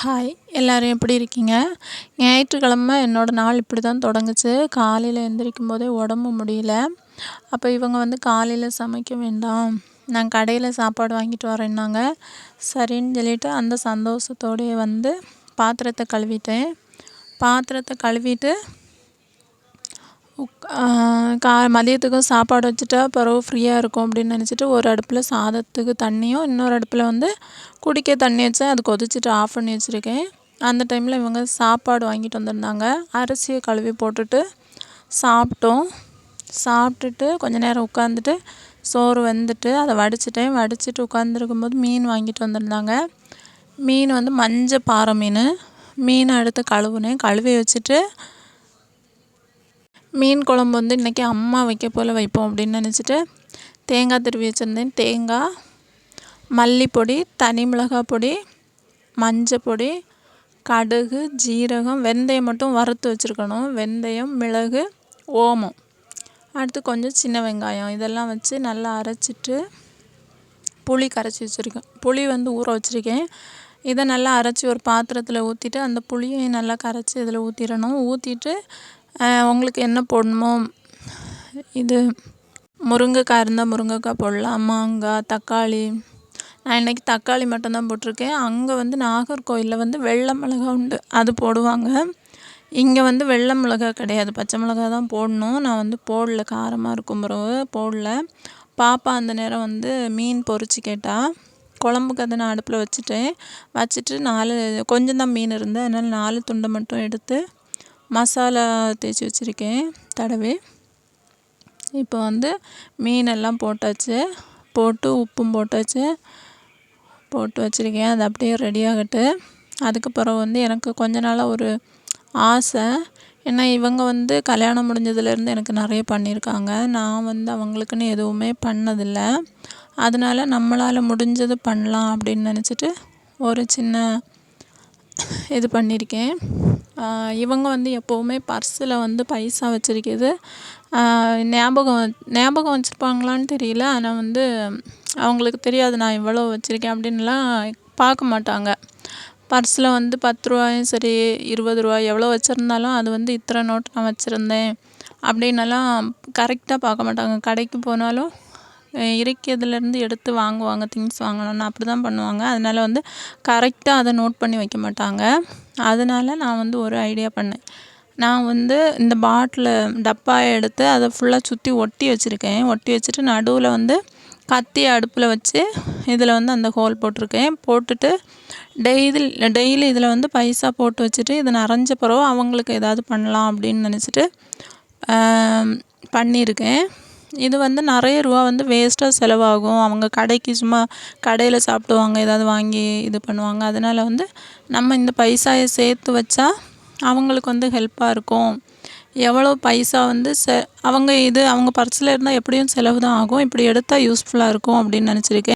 Hi எல்லோரும் எப்படி இருக்கீங்க? ஞாயிற்றுக்கிழமை என்னோடய நாள் இப்படி தான் தொடங்குச்சு. காலையில் எந்திரிக்கும் போதே உடம்பு முடியல. அப்போ இவங்க வந்து காலையில் சமைக்க வேண்டாம். நான் கடையில் சாப்பாடு வாங்கிட்டு வரேன்னாங்க. சரின்னு சொல்லிவிட்டு அந்த சந்தோஷத்தோடையே வந்து பாத்திரத்தை கழுவிட்டேன். பாத்திரத்தை கழுவிட்டு கா மதியத்துக்கும் சாப்பாடு வச்சுட்டா பிறகு ஃப்ரீயாக இருக்கும் அப்படின்னு நினச்சிட்டு ஒரு அடுப்பில் சாதத்துக்கு தண்ணியும் இன்னொரு அடுப்பில் வந்து குடிக்க தண்ணி வச்சேன் அது கொதிச்சுட்டு ஆஃப் பண்ணி வச்சுருக்கேன். அந்த டைமில் இவங்க சாப்பாடு வாங்கிட்டு வந்திருந்தாங்க. அரிசியை கழுவி போட்டுட்டு சாப்பிட்டோம். சாப்பிட்டுட்டு கொஞ்ச நேரம் உட்காந்துட்டு சோறு வெந்துட்டு அதை வடிச்சிட்டேன். வடிச்சிட்டு உட்காந்துருக்கும்போது மீன் வாங்கிட்டு வந்திருந்தாங்க. மீன் வந்து மஞ்சள் பாறை மீன். மீனை எடுத்து கழுவுனேன். கழுவி வச்சுட்டு மீன் குழம்பு வந்து இன்றைக்கி அம்மா வைக்க போல் வைப்போம் அப்படின்னு நினச்சிட்டு தேங்காய் திருவி வச்சுருந்தேன். தேங்காய் மல்லிப்பொடி தனி மிளகாய் பொடி மஞ்சள் பொடி கடுகு ஜீரகம் வெந்தயம் மட்டும் வறுத்து வச்சுருக்கணும். வெந்தயம் மிளகு ஓமம். அடுத்து கொஞ்சம் சின்ன வெங்காயம். இதெல்லாம் வச்சு நல்லா அரைச்சிட்டு புளி கரைச்சி வச்சுருக்கேன். புளி வந்து ஊற வச்சுருக்கேன். இதை நல்லா அரைச்சி ஒரு பாத்திரத்தில் ஊற்றிட்டு அந்த புளியை நல்லா கரைச்சி இதில் ஊற்றிடணும் ஊற்றிட்டு உங்களுக்கு என்ன போடணுமோ இது முருங்கைக்காய் இருந்தால் முருங்கைக்காய் போடலாம். மாங்காய் தக்காளி. நான் இன்றைக்கி தக்காளி மட்டும்தான் போட்டிருக்கேன். அங்கே வந்து நாகர்கோவிலில் வந்து வெள்ளை மிளகா உண்டு. அது போடுவாங்க. இங்கே வந்து வெள்ளை மிளகா கிடையாது. பச்சை மிளகா தான் போடணும். நான் வந்து போடல. காரமாக இருக்கும் பிறகு போடல. பாப்பா அந்த நேரம் வந்து மீன் பொறிச்சு கேட்டால் குழம்புக்கு அதை நான் அடுப்பில் வச்சுட்டேன். வச்சுட்டு நாலு கொஞ்சம் தான் மீன் இருந்தது. அதனால் நாலு துண்டை மட்டும் எடுத்து மசாலா தேய்ச்சி வச்சுருக்கேன் தடவி. இப்போ வந்து மீனெல்லாம் போட்டாச்சு. போட்டு உப்பும் போட்டாச்சு. போட்டு வச்சுருக்கேன். அது அப்படியே ரெடி ஆகட்டு. அதுக்கப்புறம் வந்து எனக்கு கொஞ்ச நாளாக ஒரு ஆசை. ஏன்னா இவங்க வந்து கல்யாணம் முடிஞ்சதுலேருந்து எனக்கு நிறைய பண்ணியிருக்காங்க. நான் வந்து அவங்களுக்குன்னு எதுவுமே பண்ணதில்லை. அதனால நம்மளால் முடிஞ்சது பண்ணலாம் அப்படின்னு நினச்சிட்டு ஒரு சின்ன இது பண்ணியிருக்கேன். இவங்க வந்து எப்போவுமே பர்ஸில் வந்து பைசா வச்சுருக்கிறது ஞாபகம் ஞாபகம் வச்சுருப்பாங்களான்னு தெரியல. ஆனால் வந்து அவங்களுக்கு தெரியாது நான் இவ்வளோ வச்சுருக்கேன் அப்படின்லாம் பார்க்க மாட்டாங்க. பர்ஸில் வந்து பத்து ரூபாயும் சரி இருபது ரூபா எவ்வளோ வச்சுருந்தாலும் அது வந்து இத்தனை நோட்டு நான் வச்சுருந்தேன் அப்படின்னெல்லாம் கரெக்டாக பார்க்க மாட்டாங்க. கடைக்கு போனாலும் இறக்கியதுலேருந்து எடுத்து வாங்குவாங்க திங்ஸ் வாங்கணும்னா அப்படி தான் பண்ணுவாங்க. அதனால வந்து கரெக்டாக அதை நோட் பண்ணி வைக்க மாட்டாங்க. அதனால நான் வந்து ஒரு ஐடியா பண்ணேன். நான் வந்து இந்த பாட்டில் டப்பாயை எடுத்து அதை ஃபுல்லாக சுற்றி ஒட்டி வச்சுருக்கேன். ஒட்டி வச்சுட்டு நடுவில் வந்து கத்தி அடுப்பில் வச்சு இதில் வந்து அந்த ஹோல் போட்டிருக்கேன். போட்டுட்டு டெய்லி டெய்லி இதில் வந்து பைசா போட்டு வச்சுட்டு இது நிறைஞ்ச பிறகு அவங்களுக்கு ஏதாவது பண்ணலாம் அப்படின்னு நினச்சிட்டு பண்ணியிருக்கேன். இது வந்து நிறைய ரூபா வந்து வேஸ்ட்டாக செலவாகும். அவங்க கடைக்கு சும்மா கடையில் சாப்பிடுவாங்க ஏதாவது வாங்கி இது பண்ணுவாங்க. அதனால் வந்து நம்ம இந்த பைசாயை சேர்த்து வச்சா அவங்களுக்கு வந்து ஹெல்ப்பாக இருக்கும். எவ்வளோ பைசா வந்து செ அவங்க இது அவங்க பர்ஸில் இருந்தால் எப்படியும் செலவு தான் ஆகும். இப்படி எடுத்தால் யூஸ்ஃபுல்லாக இருக்கும் அப்படின்னு நினச்சிருக்கேன்.